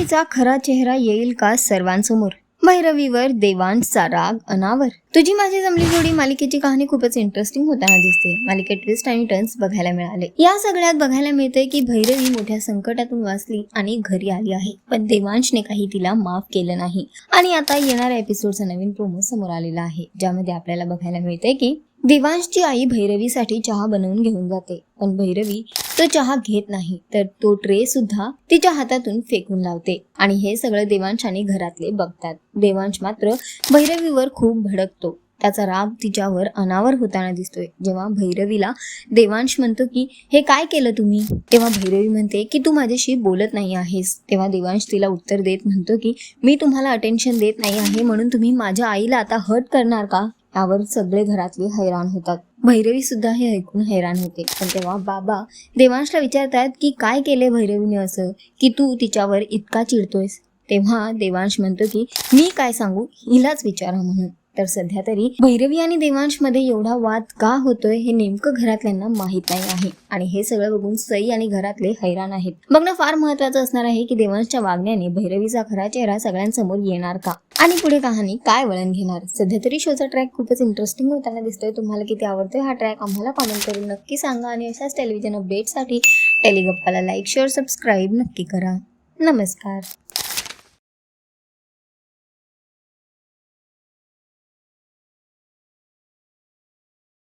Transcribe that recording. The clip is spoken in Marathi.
भैरवीचा खरा चेहरा येईल का सर्वांसमोर? भैरवीवर देवांचा राग अनावर. तुझी माझी जमली जोडी मालिकेची कहाणी खूपच इंटरेस्टिंग होताना दिसते. मालिकेत ट्विस्ट आणि टर्न्स बघायला मिळाले. या सगळ्यात बघायला मिळते की भैरवी मोठ्या संकटातून वाचली आणि घरी आली आहे. पण देवांशने काही तिला माफ केलं नाही. आणि आता येणाऱ्या एपिसोडचा नवीन प्रोमो समोर आलेला आहे. ज्यामध्ये आपल्याला बघायला मिळतंय की देवांशची आई भैरवीसाठी चहा बनवून घेऊन जाते. पण भैरवी तो चहा घेत नाही तर तो ट्रे सुद्धा तिच्या हातातून फेकून लावते. आणि हे सगळं देवांश आणि घरातले बघतात. देवांश मात्र भैरवीवर खूप भडकतो. त्याचा राग तिच्यावर अनावर होताना दिसतोय. जेव्हा भैरवीला देवांश म्हणतो की हे काय केलं तुम्ही? तेव्हा भैरवी म्हणते की तू माझ्याशी बोलत नाही आहेस. तेव्हा देवांश तिला उत्तर देत म्हणतो की मी तुम्हाला अटेन्शन देत नाही आहे म्हणून तुम्ही माझ्या आईला आता हर्ट करणार का? यावर सगळे घरातले हैराण होतात. भैरवी सुद्धा हे ऐकून हैराण होते. पण तेव्हा बाबा देवांशला विचारतात की काय केले भैरवीने असं? की तू तिच्यावर इतका चिडतोयस? तेव्हा देवांश म्हणतो की मी काय सांगू? हिलाच विचारा म्हणून. तर सध्या तरी भैरवी आणि देवांशमध्ये एवढा वाद का होतोय हे नेमकं घरातल्यांना माहीत नाही आहे. आणि हे सगळं बघून सई आणि घरातले हैराण आहेत. बघणं फार महत्वाचं असणार आहे की देवांशच्या वागण्याने भैरवीचा खरा चेहरा सगळ्यांसमोर येणार का? आणि पुढे कहाणी काय वळण घेणार? सध्या तरी शोचा ट्रॅक खूपच इंटरेस्टिंग होताना दिसतोय. तुम्हाला किती आवडतोय हा ट्रॅक आम्हाला कॉमेंट करून नक्की सांगा आणि अशाच टेलिव्हिजन अपडेटसाठी टेलिगप्पाला लाईक शेअर सबस्क्राईब नक्की करा. नमस्कार.